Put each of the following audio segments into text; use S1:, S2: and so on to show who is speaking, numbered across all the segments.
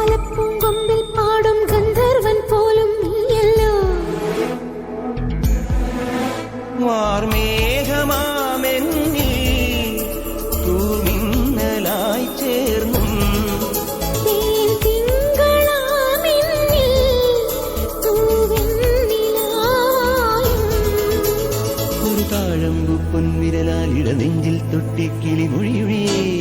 S1: ഓലപ്പൂങ്കൊമ്പിൽ പാടും ഗന്ധർവൻ പോലും ചേർന്നും. താഴമ്പു പൊൻവിരലാൽ നെഞ്ചിൽ തൊട്ടി കിളിമൊഴിയൊഴിയേ.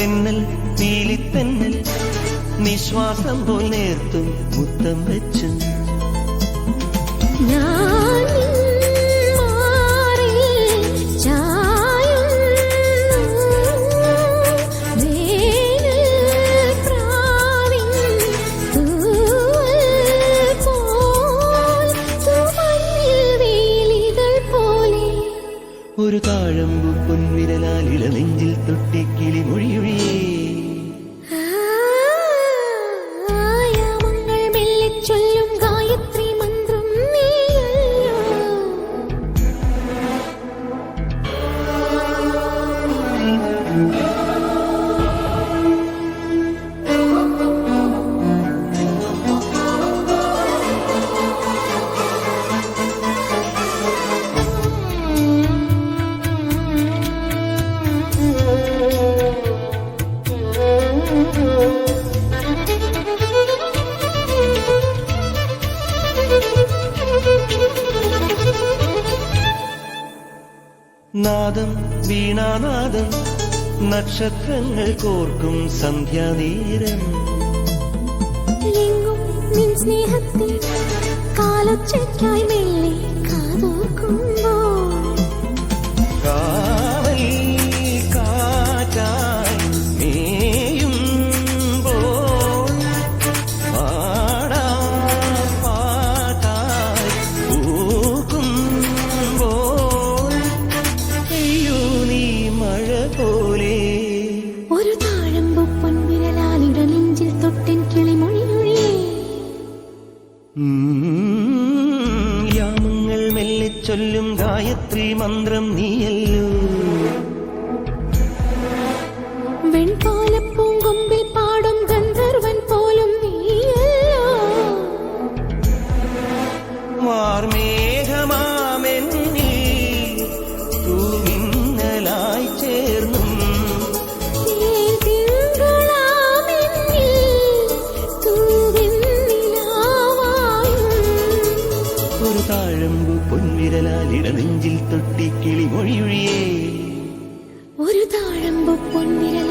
S2: തെന്നൽ പീലിത്തെന്നൽ നിശ്വാസം പോൽ നേർത്തും മുത്തം വെച്ചും.
S1: ഞാൻ
S2: ഒരു താഴമ്പു പൊൻവിരലാൽ ഇളനെഞ്ചിൽ തൊട്ടി കിളിമൊഴിയൊഴിയേ. നാദം വീണാനാദം നക്ഷത്രങ്ങൾ കോർക്കും സന്ധ്യാനീരം.
S1: സ്നേഹത്തിൽ കാലൊച്ചയ്ക്കായി മെല്ലെ കാതോർക്കുമ്പോൾ ഒരു താഴമ്പു നെഞ്ചിൽ തൊട്ടൻ കിളിമൊഴിയൊഴിയേ
S2: ഉം, യാമങ്ങൾ മെല്ലെ ചൊല്ലും ഗായത്രി മന്ത്രം നീയല്ലോ.
S1: ഒരു താഴമ്പു പൊന്നിരല